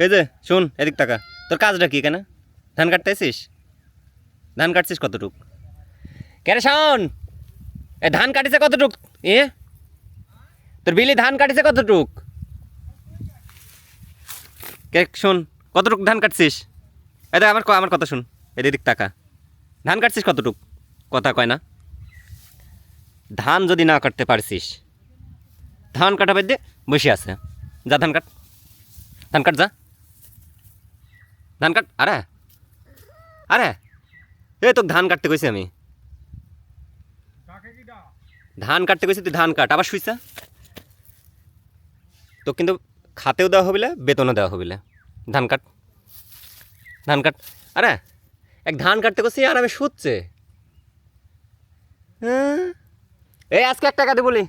এই যে, শুন, এদিক টাকা তোর কাজটা কি কেন ধান কাটতেছিস? ধান কাটছিস কতটুক? কেরে শোন এ, ধান কাটিছে কতটুক? এ? তোর বিলি ধান কাটিছে কতটুক? কে, শোন, কতটুক ধান কাটছিস? এই দেখ, আমার আমার কথা শুন। এদিক টাকা ধান কাটছিস কতটুক? কথা কয় না। ধান যদি না কাটতে পারছিস, ধান কাটা বাদ দিয়ে বসে আছে। যা, ধান কাট। ধান কাট, যা। ধান কাট আরে। আরে। এ, তোকে ধান কাটতে কইছি আমি। ধান কাটতে কইছি, তুই ধান কাট। আবার শুইছা? তো কিন্তু খাতেও দেওয়া হবিলে বেতনও দেওয়া হবিলে ধান কাট। ধান কাট। আরে, এক ধান কাটতে কইছি আর আমি শুচ্ছে। হ্যাঁ এই আজকে এক টাকা দে বলি